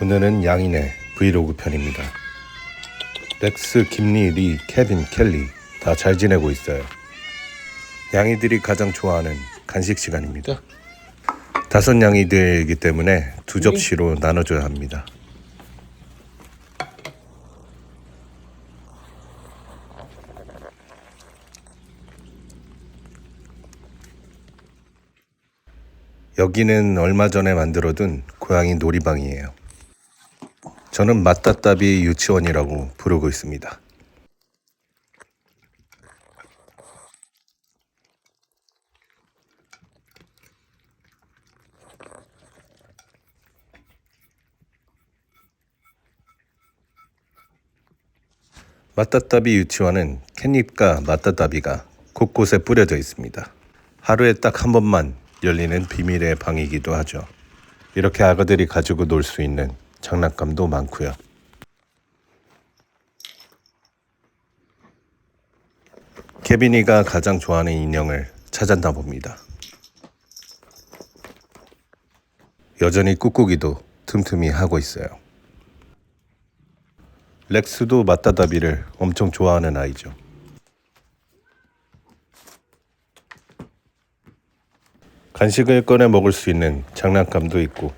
오늘은 양인의 브이로그 편입니다. 렉스, 김리, 리, 케빈, 켈리 다 잘 지내고 있어요. 양이들이 가장 좋아하는 간식 시간입니다. 다섯 양이들이기 때문에 두 접시로 나눠줘야 합니다. 여기는 얼마 전에 만들어둔 고양이 놀이방이에요. 저는 맞다따비 유치원이라고 부르고 있습니다. 맞다따비 유치원은 캣닙과 맞다따비가 곳곳에 뿌려져 있습니다. 하루에 딱 한 번만 열리는 비밀의 방이기도 하죠. 이렇게 아가들이 가지고 놀 수 있는 장난감도 많고요. 케빈이가 가장 좋아하는 인형을 찾았나 봅니다. 여전히 꾹꾹이도 틈틈이 하고 있어요. 렉스도 맞다다비를 엄청 좋아하는 아이죠. 간식을 꺼내 먹을 수 있는 장난감도 있고.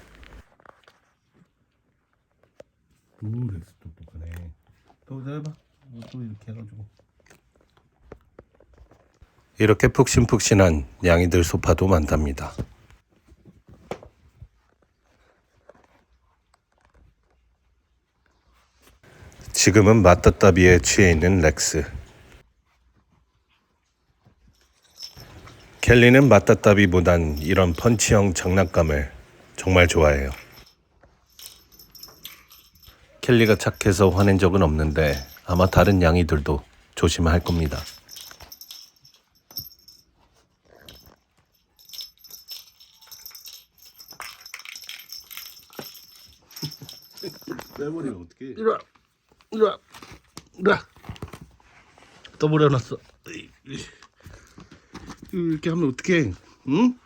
오, 렉스 똑똑하네. 또 해봐. 또 이렇게 해가지고. 이렇게 푹신푹신한 양이들 소파도 많답니다. 지금은 맞다따비에 취해 있는 렉스. 켈리는 맞다따비보단 이런 펀치형 장난감을 정말 좋아해요. 켈리가 착해서 화낸 적은 없는데 아마 다른 양이들도 조심할 겁니다. 빼버리면 어떡해? 이리 와, 이리 와, 이리 와. 떠버려놨어. 에이, 에이. 이렇게 하면 어떡해? 응?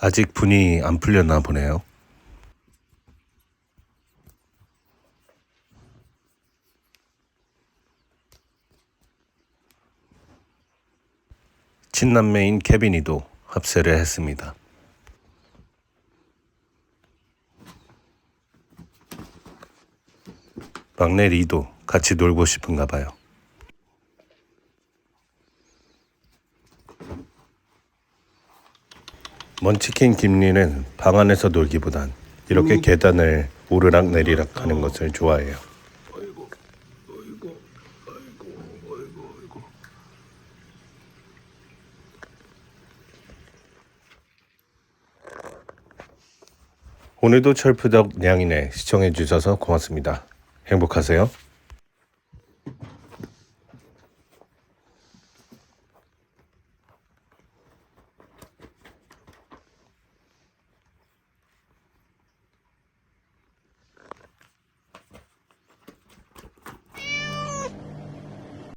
아직 분이 안 풀렸나 보네요. 친남매인 케빈이도 합세를 했습니다. 막내 리도 같이 놀고 싶은가 봐요. 먼치킨 김리는 방 안에서 놀기보단 이렇게 계단을 오르락 내리락 하는 것을 좋아해요. 아이고, 아이고, 아이고, 아이고, 아이고. 오늘도 철푸덕 냥이네 시청해 주셔서 고맙습니다. 행복하세요.